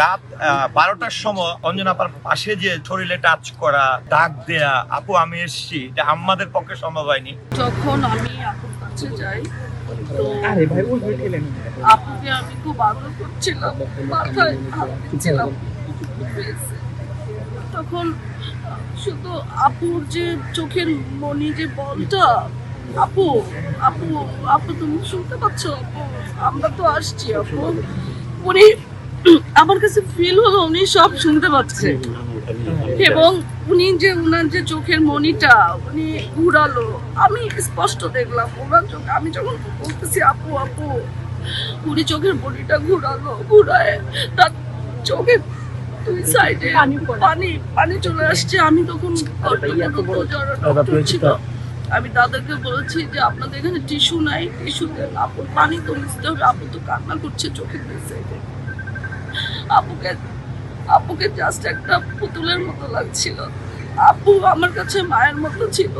রাত বারোটার সময় অঞ্জনাপার পাশে যে শরীরে টাচ করা ডাক দেয়া আপু আমি এসছি। এটা আমাদের পক্ষে সম্ভব হয়নি। যখন আমি আপুর কাছে যাই আপুকে আমি খুব আদর করছিলাম মাথায় হাত দিচ্ছিলাম তখন শুধু আপুর যে চোখের মনি যে বলটা আপু আপু আপু তুমি শুনতে পাচ্ছ? আপু আমরা তো আসছি আপু। উনি আমার কাছে ফিল হলো উনি সব শুনতে পাচ্ছে। এবং উনি যে উনার যে চোখের মনিটা উনি ঘুরালো আমি স্পষ্ট দেখলাম ওনার চোখ। আমি যখন বলতেছি আপু আপু উনি চোখের মনিটা ঘুরালো ঘুরায় তার চোখে দুই সাইডে পানি পানি চলে আসছে। আমি তখন ডক্টর ছিল। আমি তাদেরকে বলেছি যে আপনাদের এখানে টিস্যু নাই টিস্যু দেন আপুর পানি তো মিশতে হবে, আপু তো কান্না করছে দুই সাইডে আপুকে আপুকে জাস্ট একটা পুতুলের মতো লাগছিল। আপু আমার কাছে মায়ের মতো ছিল।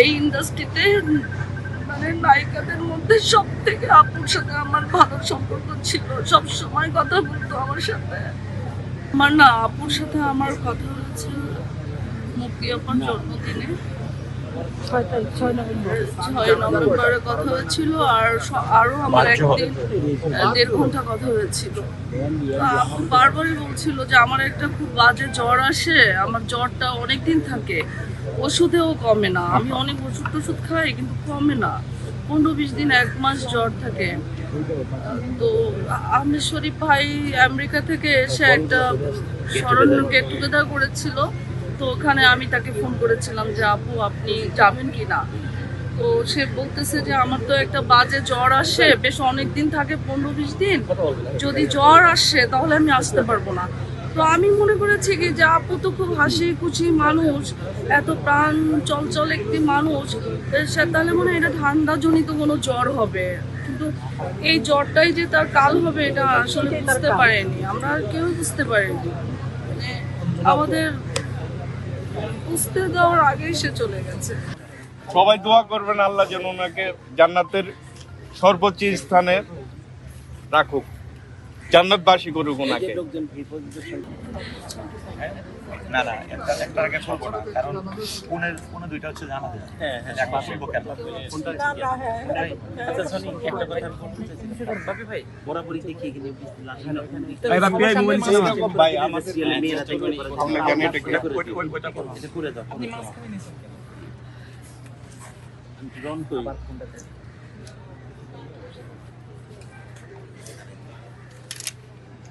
এই ইন্ডাস্ট্রিতে মানে নায়িকাদের মধ্যে সব থেকে আপুর সাথে আমার ভালো সম্পর্ক ছিল। সব সময় কথা বলতো আমার সাথে। আমার না আপুর সাথে আমার কথা হয়েছে মুক্তি আপার জন্মদিনে। ছয় নভেম্বরে। কথা হয়েছিল আর স- আমার একদিন দেড় ঘণ্টা কথা হয়েছিল। আপু বারবারই বলছিল যে আমার একটা খুব বাজে জ্বর আসে আমার জ্বরটা অনেক দিন থাকে ওষুধেও কমে না। আমি অনেক ওষুধ টষুধ খাই কিন্তু কমে না। পনেরো বিশ দিন এক মাস জ্বর থাকে। তো আহমেদ শরীফ ভাই আমেরিকা থেকে এসে একটা স্মরণ গেট টুগেদার করেছিল। তো ওখানে আমি তাকে ফোন করেছিলাম যে, আপু, আপনি যাবেন কি না তো সে বলতেছে যে, আমার তো একটা বাজে জ্বর আসে, বেশ অনেক দিন থাকে, পনেরো বিশ দিন। যদি জ্বর আসে, তাহলে আমি আসতে পারব না। তো আমি মনে করেছি কি যে, আপু তো খুব হাসি খুশি মানুষ, এত প্রাণ চঞ্চল একটি মানুষ সে তাহলে মনে হয় এটা ঠান্ডা জনিত কোনো জ্বর হবে? কিন্তু এই জ্বরটাই যে তার কাল হবে, এটা আসলে বুঝতে পারেনি। আমরা কেউ বুঝতে পারিনি। মানে আমাদের আগেই সে চলে গেছে। সবাই দোয়া করবেন আল্লাহ যেন ওনাকে জান্নাতের সর্বোচ্চ স্থানে রাখুক। জান্নাতবাসী করুক ওনাকে। না না একটা একটা আগে বলব না কারণ পুনের পুনে দুইটা হচ্ছে জানা যায় হ্যাঁ হ্যাঁ। এক মাসের বুকে ভাই আমাদের আমরা জানি এটা কি ওই- ওই- ওইটা করে দাও